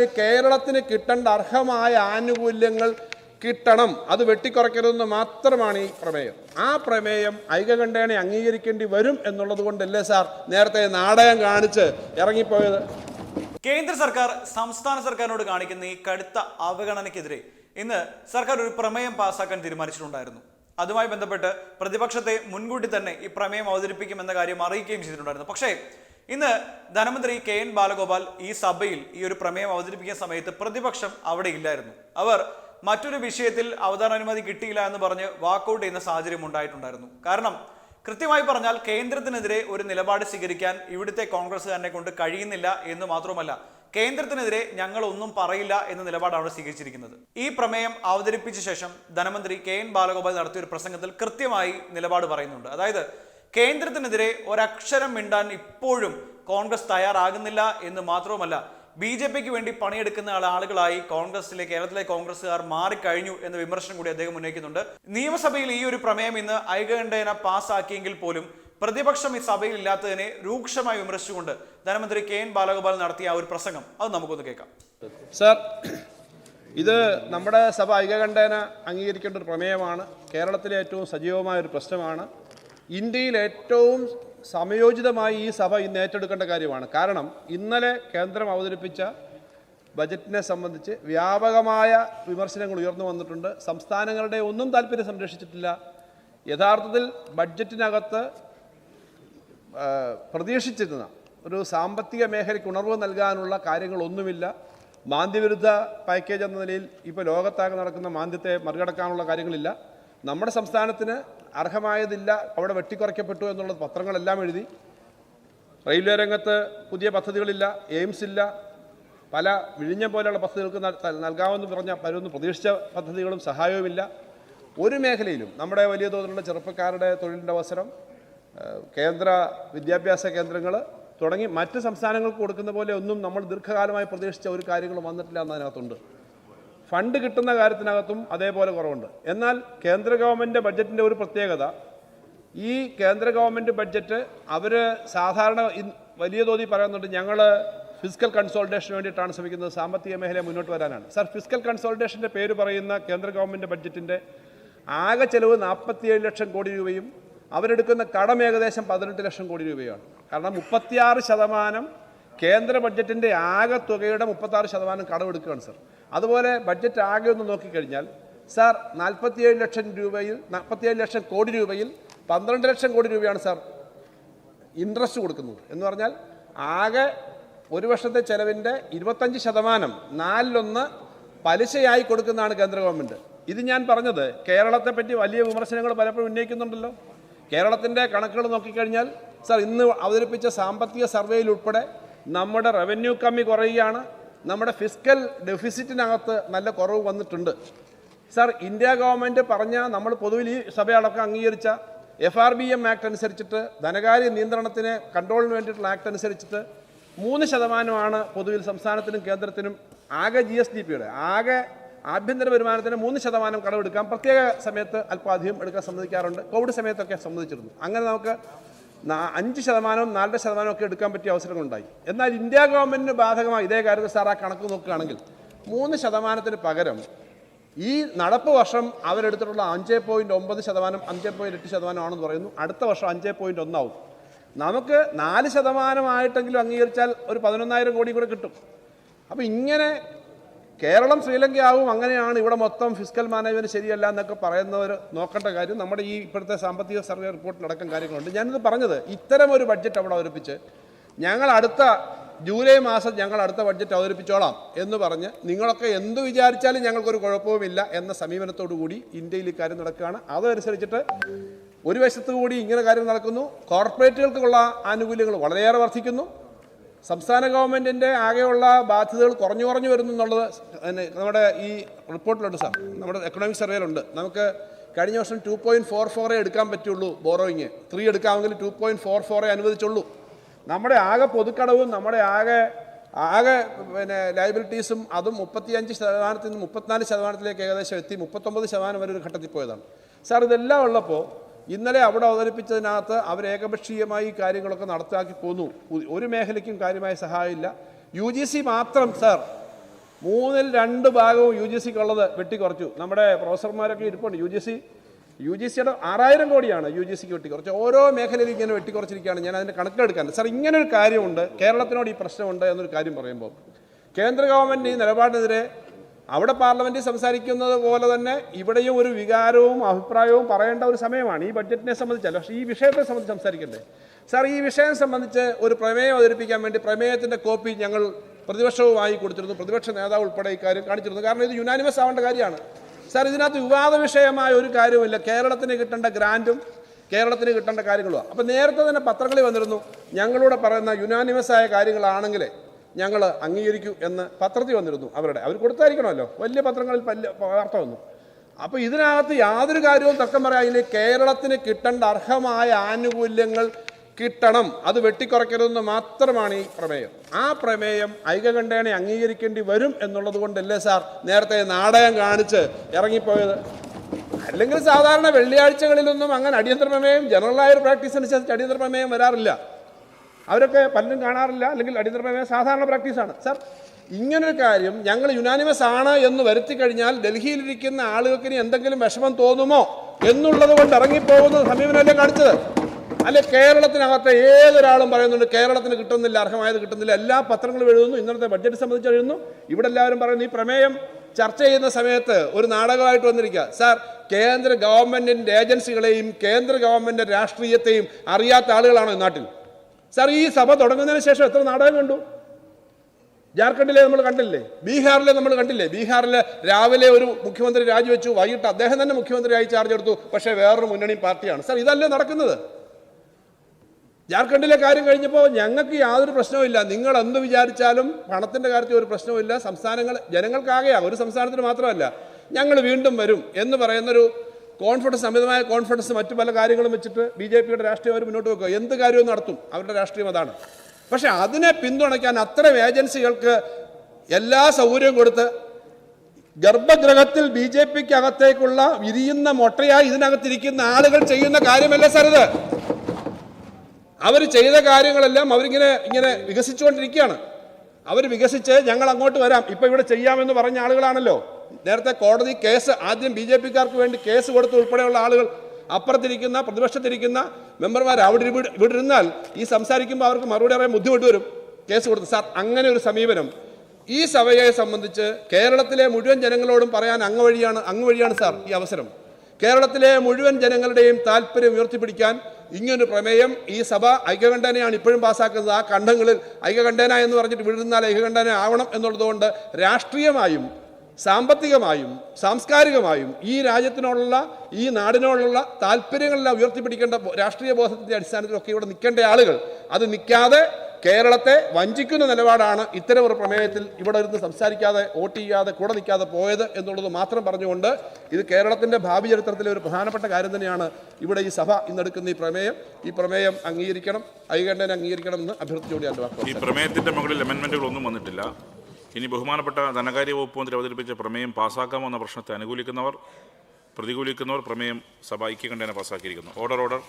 കേരളത്തിന് കിട്ടേണ്ട അർഹമായ ആനുകൂല്യങ്ങൾ കിട്ടണം. അത് വെട്ടിക്കുറയ്ക്കരുതെന്ന് മാത്രമാണ് ഈ പ്രമേയം. ആ പ്രമേയം ഐകകണ്ഠേനെ അംഗീകരിക്കേണ്ടി വരും എന്നുള്ളത് കൊണ്ടല്ലേ സാർ നേരത്തെ നാടകം കാണിച്ച് ഇറങ്ങിപ്പോയത്? കേന്ദ്ര സർക്കാർ സംസ്ഥാന സർക്കാരിനോട് കാണിക്കുന്ന ഈ കടുത്ത അവഗണനയ്ക്കെതിരെ ഇന്ന് സർക്കാർ ഒരു പ്രമേയം പാസാക്കാൻ തീരുമാനിച്ചിട്ടുണ്ടായിരുന്നു. അതുമായി ബന്ധപ്പെട്ട് പ്രതിപക്ഷത്തെ മുൻകൂട്ടി തന്നെ ഈ പ്രമേയം അവതരിപ്പിക്കുമെന്ന കാര്യം അറിയിക്കുകയും ചെയ്തിട്ടുണ്ടായിരുന്നു. പക്ഷേ ഇന്ന് ധനമന്ത്രി കെ എൻ ബാലഗോപാൽ ഈ സഭയിൽ ഈ ഒരു പ്രമേയം അവതരിപ്പിക്കുന്ന സമയത്ത് പ്രതിപക്ഷം അവിടെ ഇല്ലായിരുന്നു. അവർ മറ്റൊരു വിഷയത്തിൽ അവതരണാനുമതി കിട്ടിയില്ല എന്ന് പറഞ്ഞ് വാക്കൗട്ട് ചെയ്യുന്ന സാഹചര്യം ഉണ്ടായിട്ടുണ്ടായിരുന്നു. കാരണം കൃത്യമായി പറഞ്ഞാൽ കേന്ദ്രത്തിനെതിരെ ഒരു നിലപാട് സ്വീകരിക്കാൻ ഇവിടുത്തെ തന്നെ കൊണ്ട് കഴിയുന്നില്ല എന്ന് മാത്രമല്ല കേന്ദ്രത്തിനെതിരെ ഞങ്ങൾ ഒന്നും പറയില്ല എന്ന നിലപാടാണ് സ്വീകരിച്ചിരിക്കുന്നത്. ഈ പ്രമേയം അവതരിപ്പിച്ച ശേഷം ധനമന്ത്രി കെ എൻ ബാലഗോപാൽ നടത്തിയ ഒരു പ്രസംഗത്തിൽ കൃത്യമായി നിലപാട് പറയുന്നുണ്ട്. അതായത് കേന്ദ്രത്തിനെതിരെ ഒരക്ഷരം മിണ്ടാൻ ഇപ്പോഴും കോൺഗ്രസ് തയ്യാറാകുന്നില്ല എന്ന് മാത്രവുമല്ല ബി ജെ പിക്ക് വേണ്ടി പണിയെടുക്കുന്ന ആള- ആളുകളായി കോൺഗ്രസിലെ കേരളത്തിലെ കോൺഗ്രസ്സുകാർ മാറിക്കഴിഞ്ഞു എന്ന വിമർശനം കൂടി അദ്ദേഹം ഉന്നയിക്കുന്നുണ്ട്. നിയമസഭയിൽ ഈ ഒരു പ്രമേയം ഇന്ന് ഐകകണ്ഠേന പാസ്സാക്കിയെങ്കിൽ പോലും പ്രതിപക്ഷം ഈ സഭയിൽ ഇല്ലാത്തതിനെ രൂക്ഷമായി വിമർശിച്ചുകൊണ്ട് ധനമന്ത്രി കെ എൻ ബാലഗോപാൽ നടത്തിയ ഒരു പ്രസംഗം അത് നമുക്കൊന്ന് കേൾക്കാം. സർ ഇത് നമ്മുടെ സഭ ഐകകണ്ഠേന അംഗീകരിക്കേണ്ട ഒരു പ്രമേയമാണ്. കേരളത്തിലെ ഏറ്റവും സജീവമായ ഒരു പ്രശ്നമാണ് ഇന്ത്യയിൽ ഏറ്റവും സമയോചിതമായി ഈ സഭ ഇന്ന് ഏറ്റെടുക്കേണ്ട കാര്യമാണ്. കാരണം ഇന്നലെ കേന്ദ്രം അവതരിപ്പിച്ച ബജറ്റിനെ സംബന്ധിച്ച് വ്യാപകമായ വിമർശനങ്ങൾ ഉയർന്നു വന്നിട്ടുണ്ട്. സംസ്ഥാനങ്ങളുടെ ഒന്നും താല്പര്യം സംരക്ഷിച്ചിട്ടില്ല. യഥാർത്ഥത്തിൽ ബഡ്ജറ്റിനകത്ത് പ്രതീക്ഷിച്ചിരുന്ന ഒരു സാമ്പത്തിക മേഖലയ്ക്ക് ഉണർവ് നൽകാനുള്ള കാര്യങ്ങളൊന്നുമില്ല. മാന്ദ്യവിരുദ്ധ പാക്കേജ് എന്ന നിലയിൽ ഇപ്പോൾ ലോകത്താകെ നടക്കുന്ന മാന്ദ്യത്തെ മറികടക്കാനുള്ള കാര്യങ്ങളില്ല. നമ്മുടെ സംസ്ഥാനത്തിന് അർഹമായതില്ല അവിടെ വെട്ടിക്കുറയ്ക്കപ്പെട്ടു എന്നുള്ളത് പത്രങ്ങളെല്ലാം എഴുതി. റെയിൽവേ രംഗത്ത് പുതിയ പദ്ധതികളില്ല എയിംസ് ഇല്ല. പല വിഴിഞ്ഞം പോലെയുള്ള പദ്ധതികൾക്ക് നൽകാമെന്ന് പറഞ്ഞ പലരൊന്നും പ്രതീക്ഷിച്ച പദ്ധതികളും സഹായവുമില്ല. ഒരു മേഖലയിലും നമ്മുടെ വലിയ തോതിലുള്ള ചെറുപ്പക്കാരുടെ തൊഴിലിന്റെ അവസരം കേന്ദ്ര വിദ്യാഭ്യാസ കേന്ദ്രങ്ങൾ തുടങ്ങി മറ്റ് സംസ്ഥാനങ്ങൾക്ക് കൊടുക്കുന്ന പോലെ ഒന്നും നമ്മൾ ദീർഘകാലമായി പ്രതീക്ഷിച്ച ഒരു കാര്യങ്ങളും വന്നിട്ടില്ല എന്നതിനകത്തുണ്ട്. ഫണ്ട് കിട്ടുന്ന കാര്യത്തിനകത്തും അതേപോലെ കുറവുണ്ട്. എന്നാൽ കേന്ദ്ര ഗവൺമെന്റ് ബഡ്ജറ്റിന്റെ ഒരു പ്രത്യേകത ഈ കേന്ദ്ര ഗവൺമെന്റ് ബഡ്ജറ്റ് അവർ സാധാരണ വലിയ തോതിൽ പറയുന്നുണ്ട് ഞങ്ങൾ ഫിസിക്കൽ കൺസോൾട്ടേഷന് വേണ്ടിയിട്ടാണ് ശ്രമിക്കുന്നത് സാമ്പത്തിക മേഖലയെ മുന്നോട്ട് വരാനാണ്. സർ ഫിസിക്കൽ കൺസോൾട്ടേഷന്റെ പേര് പറയുന്ന കേന്ദ്ര ഗവൺമെന്റ് ബഡ്ജറ്റിന്റെ ആകെ ചെലവ് നാൽപ്പത്തിയേഴ് ലക്ഷം കോടി രൂപയും അവരെടുക്കുന്ന കടം ഏകദേശം പതിനെട്ട് ലക്ഷം കോടി രൂപയാണ് കാരണം മുപ്പത്തിയാറ് ശതമാനം കേന്ദ്ര ബഡ്ജറ്റിന്റെ ആകെ തുകയുടെ മുപ്പത്താറ് ശതമാനം കടമെടുക്കുകയാണ് സർ. അതുപോലെ ബഡ്ജറ്റ് ആകെ ഒന്ന് നോക്കിക്കഴിഞ്ഞാൽ സാർ നാൽപ്പത്തിയേഴ് ലക്ഷം രൂപയിൽ നാൽപ്പത്തിയേഴ് ലക്ഷം കോടി രൂപയിൽ പന്ത്രണ്ട് ലക്ഷം കോടി രൂപയാണ് സാർ ഇൻട്രസ്റ്റ് കൊടുക്കുന്നത്. എന്ന് പറഞ്ഞാൽ ആകെ ഒരു വർഷത്തെ ചെലവിന്റെ ഇരുപത്തഞ്ച് ശതമാനം നാലിലൊന്ന് പലിശയായി കൊടുക്കുന്നതാണ് കേന്ദ്ര ഗവൺമെന്റ് ഇത് ഞാൻ പറഞ്ഞത് കേരളത്തെ പറ്റി വലിയ വിമർശനങ്ങൾ പലപ്പോഴും ഉന്നയിക്കുന്നുണ്ടല്ലോ. കേരളത്തിന്റെ കണക്കുകൾ നോക്കിക്കഴിഞ്ഞാൽ സാർ ഇന്ന് അവതരിപ്പിച്ച സാമ്പത്തിക സർവേയിൽ ഉൾപ്പെടെ നമ്മുടെ റവന്യൂ കമ്മി കുറയുകയാണ്. നമ്മുടെ ഫിസിക്കൽ ഡെഫിസിറ്റിനകത്ത് നല്ല കുറവ് വന്നിട്ടുണ്ട്. സാർ ഇന്ത്യ ഗവൺമെന്റ് പറഞ്ഞ നമ്മൾ പൊതുവിൽ ഈ സഭയടക്കം അംഗീകരിച്ച F R B M act അനുസരിച്ചിട്ട് ധനകാര്യ നിയന്ത്രണത്തിന് കൺട്രോളിന് വേണ്ടിയിട്ടുള്ള ആക്ട് അനുസരിച്ചിട്ട് മൂന്ന് ശതമാനമാണ് പൊതുവിൽ സംസ്ഥാനത്തിനും കേന്ദ്രത്തിനും ആകെ ജി എസ് ഡി പിയുടെ ആകെ ആഭ്യന്തര വരുമാനത്തിന് മൂന്ന് ശതമാനം കടമെടുക്കാം പ്രത്യേക സമയത്ത് അല്പാധികം എടുക്കാൻ സമ്മതിക്കാറുണ്ട്. കോവിഡ് സമയത്തൊക്കെ സമ്മതിച്ചിരുന്നു. അങ്ങനെ നമുക്ക് അഞ്ച് ശതമാനവും നാലര ശതമാനവും ഒക്കെ എടുക്കാൻ പറ്റിയ അവസരങ്ങളുണ്ടായി. എന്നാൽ ഇന്ത്യ ഗവൺമെന്റിന് ബാധകമായി ഇതേ കാര്യത്തിൽ സാർ ആ കണക്ക് നോക്കുകയാണെങ്കിൽ മൂന്ന് ശതമാനത്തിന് പകരം ഈ നടപ്പ് വർഷം അവരെടുത്തിട്ടുള്ള അഞ്ച് പോയിന്റ് ഒമ്പത് ശതമാനം അഞ്ച് പോയിന്റ് എട്ട് ശതമാനമാണെന്ന് പറയുന്നു. അടുത്ത വർഷം അഞ്ച് പോയിന്റ് ഒന്നാവും നമുക്ക് നാല് ശതമാനമായിട്ടെങ്കിലും അംഗീകരിച്ചാൽ ഒരു പതിനൊന്നായിരം കോടി കൂടെ കിട്ടും. അപ്പോൾ ഇങ്ങനെ കേരളം ശ്രീലങ്കയാവും അങ്ങനെയാണ് ഇവിടെ മൊത്തം ഫിസിക്കൽ മാനേജ്മെന്റ് ശരിയല്ല എന്നൊക്കെ പറയുന്നവർ നോക്കേണ്ട കാര്യം. നമ്മുടെ ഈ ഇപ്പോഴത്തെ സാമ്പത്തിക സർവേ റിപ്പോർട്ടിലടക്കം കാര്യങ്ങളുണ്ട്. ഞാനിത് പറഞ്ഞത് ഇത്തരം ഒരു ബഡ്ജറ്റ് അവിടെ അവതരിപ്പിച്ച് ഞങ്ങൾ അടുത്ത ജൂലൈ മാസം ഞങ്ങൾ അടുത്ത ബഡ്ജറ്റ് അവതരിപ്പിച്ചോളാം എന്ന് പറഞ്ഞ് നിങ്ങളൊക്കെ എന്ത് വിചാരിച്ചാലും ഞങ്ങൾക്കൊരു കുഴപ്പവുമില്ല എന്ന സമീപനത്തോടു കൂടി ഇന്ത്യയിൽ ഇക്കാര്യം കാര്യം നടക്കുകയാണ്. അതനുസരിച്ചിട്ട് ഒരു വശത്തു കൂടി ഇങ്ങനെ കാര്യം നടക്കുന്നു. കോർപ്പറേറ്റുകൾക്കുള്ള ആനുകൂല്യങ്ങൾ വളരെയേറെ വർദ്ധിക്കുന്നു. സംസ്ഥാന ഗവൺമെന്റിന്റെ ആകെയുള്ള ബാധ്യതകൾ കുറഞ്ഞു കുറഞ്ഞു വരുന്നു എന്നുള്ളത് നമ്മുടെ ഈ റിപ്പോർട്ടിലുണ്ട് സാർ. നമ്മുടെ എക്കണോമിക് സർവേയിലുണ്ട് നമുക്ക് കഴിഞ്ഞ വർഷം ടു പോയിന്റ് ഫോർ ഫോറേ എടുക്കാൻ പറ്റുള്ളൂ ബോറോയിങ് ത്രീ എടുക്കാമെങ്കിൽ ടു പോയിന്റ് ഫോർ ഫോറേ അനുവദിച്ചുള്ളൂ. നമ്മുടെ ആകെ പൊതുക്കടവും നമ്മുടെ ആകെ ആകെ പിന്നെ ലയബിലിറ്റീസും അതും മുപ്പത്തിയഞ്ച് ശതമാനത്തിൽ നിന്ന് മുപ്പത്തിനാല് ശതമാനത്തിലേക്ക് ഏകദേശം എത്തി. മുപ്പത്തൊമ്പത് ശതമാനം വരെ ഒരു ഘട്ടത്തിൽ പോയതാണ്. സാർ ഇതെല്ലാം ഉള്ളപ്പോൾ ഇന്നലെ അവിടെ അവതരിപ്പിച്ചതിനകത്ത് അവർ ഏകപക്ഷീയമായി കാര്യങ്ങളൊക്കെ നടത്താക്കി പോന്നു. ഒരു മേഖലയ്ക്കും കാര്യമായ സഹായമില്ല. യു ജി സി മാത്രം സർ മൂന്നിൽ രണ്ട് ഭാഗവും യു ജി സിക്കുള്ളത് വെട്ടിക്കുറച്ചു. നമ്മുടെ പ്രൊഫസർമാരൊക്കെ ഇരിപ്പുണ്ട്. U G C U G സിയുടെ ആറായിരം കോടിയാണ് യു ജി സിക്ക് വെട്ടിക്കുറച്ച്. ഓരോ മേഖലയിൽ ഇങ്ങനെ വെട്ടിക്കുറച്ചിരിക്കുകയാണ്. ഞാൻ അതിന്റെ കണക്കെടുക്കാൻ സാർ ഇങ്ങനൊരു കാര്യമുണ്ട്. കേരളത്തിനോട് ഈ പ്രശ്നമുണ്ട് എന്നൊരു കാര്യം പറയുമ്പോൾ കേന്ദ്ര ഗവൺമെന്റ് ഈ നിലപാടിനെതിരെ അവിടെ പാർലമെന്റിൽ സംസാരിക്കുന്നത് പോലെ തന്നെ ഇവിടെയും ഒരു വികാരവും അഭിപ്രായവും പറയേണ്ട ഒരു സമയമാണ് ഈ ബഡ്ജറ്റിനെ സംബന്ധിച്ചല്ല പക്ഷേ ഈ വിഷയത്തെ സംബന്ധിച്ച് സംസാരിക്കണ്ടേ? സാർ ഈ വിഷയം സംബന്ധിച്ച് ഒരു പ്രമേയം അവതരിപ്പിക്കാൻ വേണ്ടി പ്രമേയത്തിന്റെ കോപ്പി ഞങ്ങൾ പ്രതിപക്ഷവുമായി കൊടുത്തിരുന്നു. പ്രതിപക്ഷ നേതാവ് ഉൾപ്പെടെ ഇക്കാര്യം കാണിച്ചിരുന്നു. കാരണം ഇത് യുനാനിമസ് ആവേണ്ട കാര്യമാണ്. സാർ ഇതിനകത്ത് വിവാദ വിഷയമായ ഒരു കാര്യമില്ല കേരളത്തിന് കിട്ടേണ്ട ഗ്രാന്റും കേരളത്തിന് കിട്ടേണ്ട കാര്യങ്ങളുമാണ്. അപ്പോൾ നേരത്തെ തന്നെ പത്രങ്ങളിൽ വന്നിരുന്നു. ഞങ്ങളൂടെ പറയുന്ന യുനാനിമസ് ആയ കാര്യങ്ങളാണെങ്കിൽ ഞങ്ങൾ അംഗീകരിക്കൂ എന്ന് പത്രത്തിൽ വന്നിരുന്നു അവരുടെ. അവർ കൊടുത്തായിരിക്കണമല്ലോ. വലിയ പത്രങ്ങളിൽ പല്ല് വാർത്ത വന്നു. അപ്പോൾ ഇതിനകത്ത് യാതൊരു കാര്യവും തർക്കം പറയാനില്ല കേരളത്തിന് കിട്ടേണ്ട അർഹമായ ആനുകൂല്യങ്ങൾ കിട്ടണം. അത് വെട്ടിക്കുറയ്ക്കരുതെന്ന് മാത്രമാണ് ഈ പ്രമേയം. ആ പ്രമേയം ഐകകണ്ഠേനെ അംഗീകരിക്കേണ്ടി വരും എന്നുള്ളത് കൊണ്ടല്ലേ സാർ നേരത്തെ നാടകം കാണിച്ച് ഇറങ്ങിപ്പോയത്? അല്ലെങ്കിൽ സാധാരണ വെള്ളിയാഴ്ചകളിലൊന്നും അങ്ങനെ അടിയന്തര പ്രമേയം ജനറലായ ഒരു പ്രാക്ടീസ് അനുസരിച്ച് അടിയന്തര പ്രമേയം വരാറില്ല. അവരൊക്കെ പലരും കാണാറില്ല അല്ലെങ്കിൽ അടിയന്തര പ്രമേയം സാധാരണ പ്രാക്ടീസാണ് സാർ ഇങ്ങനൊരു കാര്യം ഞങ്ങൾ യുനാനിമസ് ആണ് എന്ന് വരുത്തി കഴിഞ്ഞാൽ ഡൽഹിയിലിരിക്കുന്ന ആളുകൾക്ക് ഇനി എന്തെങ്കിലും വിഷമം തോന്നുമോ എന്നുള്ളത് കൊണ്ട് ഇറങ്ങിപ്പോകുന്ന സമീപനമല്ലേ കാണിച്ചത്? അല്ലെ കേരളത്തിനകത്തെ ഏതൊരാളും പറയുന്നുണ്ട് കേരളത്തിന് കിട്ടുന്നില്ല അർഹമായത് കിട്ടുന്നില്ല എല്ലാ പത്രങ്ങളും എഴുതുന്നു ഇന്നത്തെ ബഡ്ജറ്റ് സംബന്ധിച്ച് എഴുതുന്നു. ഇവിടെ എല്ലാവരും പറയുന്നു ഈ പ്രമേയം ചർച്ച ചെയ്യുന്ന സമയത്ത് ഒരു നാടകമായിട്ട് വന്നിരിക്കുക. സാർ കേന്ദ്ര ഗവൺമെന്റിന്റെ ഏജൻസികളെയും കേന്ദ്ര ഗവൺമെന്റിന്റെ രാഷ്ട്രീയത്തെയും അറിയാത്ത ആളുകളാണോ ഈ നാട്ടിൽ? സാർ ഈ സഭ തുടങ്ങുന്നതിന് ശേഷം എത്ര നാടകം കണ്ടു? ജാർഖണ്ഡിലെ നമ്മൾ കണ്ടില്ലേ? ബീഹാറിലെ നമ്മൾ കണ്ടില്ലേ? ബീഹാറിലെ രാവിലെ ഒരു മുഖ്യമന്ത്രി രാജിവെച്ചു വൈകിട്ട് അദ്ദേഹം തന്നെ മുഖ്യമന്ത്രിയായി ചാർജ് എടുത്തു പക്ഷേ വേറൊരു മുന്നണി പാർട്ടിയാണ്. സാർ ഇതല്ലേ നടക്കുന്നത്? ജാർഖണ്ഡിലെ കാര്യം കഴിഞ്ഞപ്പോൾ ഞങ്ങൾക്ക് യാതൊരു പ്രശ്നവുമില്ല നിങ്ങൾ എന്ത് വിചാരിച്ചാലും പണത്തിന്റെ കാര്യത്തിൽ ഒരു പ്രശ്നവുമില്ല സംസ്ഥാനങ്ങൾ ജനങ്ങൾക്കാകെയാണ് ഒരു സംസ്ഥാനത്തിന് മാത്രമല്ല ഞങ്ങൾ വീണ്ടും വരും എന്ന് പറയുന്നൊരു കോൺഫിഡൻസ് അമിതമായ കോൺഫിഡൻസ് മറ്റു പല കാര്യങ്ങളും വെച്ചിട്ട് ബി ജെ പിയുടെ രാഷ്ട്രീയം അവർ മുന്നോട്ട് വെക്കുക. എന്ത് കാര്യവും നടത്തും. അവരുടെ രാഷ്ട്രീയം അതാണ്. പക്ഷേ അതിനെ പിന്തുണയ്ക്കാൻ അത്തരം ഏജൻസികൾക്ക് എല്ലാ സൗകര്യവും കൊടുത്ത് ഗർഭഗ്രഹത്തിൽ ബി ജെ പിക്ക് അകത്തേക്കുള്ള വിരിയുന്ന മൊട്ടയായി ഇതിനകത്തിരിക്കുന്ന ആളുകൾ ചെയ്യുന്ന കാര്യമല്ല സാറിത് അവർ ചെയ്ത കാര്യങ്ങളെല്ലാം അവരിങ്ങനെ ഇങ്ങനെ വികസിച്ചുകൊണ്ടിരിക്കുകയാണ്. അവർ വികസിച്ച് ഞങ്ങൾ അങ്ങോട്ട് വരാം. ഇപ്പൊ ഇവിടെ ചെയ്യാമെന്ന് പറഞ്ഞ ആളുകളാണല്ലോ. നേരത്തെ കോടതി കേസ് ആദ്യം ബി ജെ പിക്കാർക്ക് വേണ്ടി കേസ് കൊടുത്ത് ഉൾപ്പെടെയുള്ള ആളുകൾ അപ്പുറത്തിരിക്കുന്ന പ്രതിപക്ഷത്തിരിക്കുന്ന മെമ്പർമാർ അവിടെ ഇവിടെ ഇരുന്നാൽ ഈ സംസാരിക്കുമ്പോൾ അവർക്ക് മറുപടി പറയാൻ ബുദ്ധിമുട്ട് വരും. കേസ് കൊടുത്ത്. സാർ അങ്ങനെ ഒരു സമീപനം. ഈ സഭയെ സംബന്ധിച്ച് കേരളത്തിലെ മുഴുവൻ ജനങ്ങളോടും പറയാൻ അങ്ങ് വഴിയാണ് അങ്ങ് വഴിയാണ് സാർ ഈ അവസരം. കേരളത്തിലെ മുഴുവൻ ജനങ്ങളുടെയും താല്പര്യം ഉയർത്തിപ്പിടിക്കാൻ ഇങ്ങനൊരു പ്രമേയം ഈ സഭ ഐക്യകണ്ഠേനയാണ് ഇപ്പോഴും പാസ്സാക്കുന്നത് ആ കണ്ഠങ്ങളിൽ ഐക്യകണ്ഠേന എന്ന് പറഞ്ഞിട്ട് വിടുന്നാൽ ഐക്യകണ്ഠേന ആവണം എന്നുള്ളതുകൊണ്ട് രാഷ്ട്രീയമായും സാമ്പത്തികമായും സാംസ്കാരികമായും ഈ രാജ്യത്തിനോടുള്ള ഈ നാടിനോടുള്ള താല്പര്യങ്ങളെല്ലാം ഉയർത്തിപ്പിടിക്കേണ്ട രാഷ്ട്രീയ ബോധത്തിന്റെ അടിസ്ഥാനത്തിലൊക്കെ ഇവിടെ നിൽക്കേണ്ട ആളുകൾ അത് നിൽക്കാതെ കേരളത്തെ വഞ്ചിക്കുന്ന നിലപാടാണ് ഇത്തരം ഒരു പ്രമേയത്തിൽ ഇവിടെ ഇരുന്ന് സംസാരിക്കാതെ വോട്ട് ചെയ്യാതെ കൂടെ നിൽക്കാതെ പോയത് എന്നുള്ളത് മാത്രം പറഞ്ഞുകൊണ്ട് ഇത് കേരളത്തിന്റെ ഭാവി ചരിത്രത്തിലെ ഒരു പ്രധാനപ്പെട്ട കാര്യം തന്നെയാണ് ഇവിടെ ഈ സഭ ഇന്നെടുക്കുന്ന ഈ പ്രമേയം. ഈ പ്രമേയം അംഗീകരിക്കണം ഐകണ്ഠനെ അംഗീകരിക്കണം എന്ന് അഭ്യർത്ഥിച്ചുകൊണ്ട് ഞാൻ ഈ പ്രമേയത്തിന്റെ മുകളിൽ അമെന്റ്മെന്റുകളൊന്നും വന്നിട്ടില്ല. ഇനി ബഹുമാനപ്പെട്ട ധനകാര്യ വകുപ്പ് മന്ത്രി അവതരിപ്പിച്ച പ്രമേയം പാസ്സാക്കാമോ എന്ന പ്രശ്നത്തെ അനുകൂലിക്കുന്നവർ പ്രതികൂലിക്കുന്നവർ പ്രമേയം സഭ ഐക്യകണ്ഠേന പാസ്സാക്കിയിരിക്കുന്നു. Order order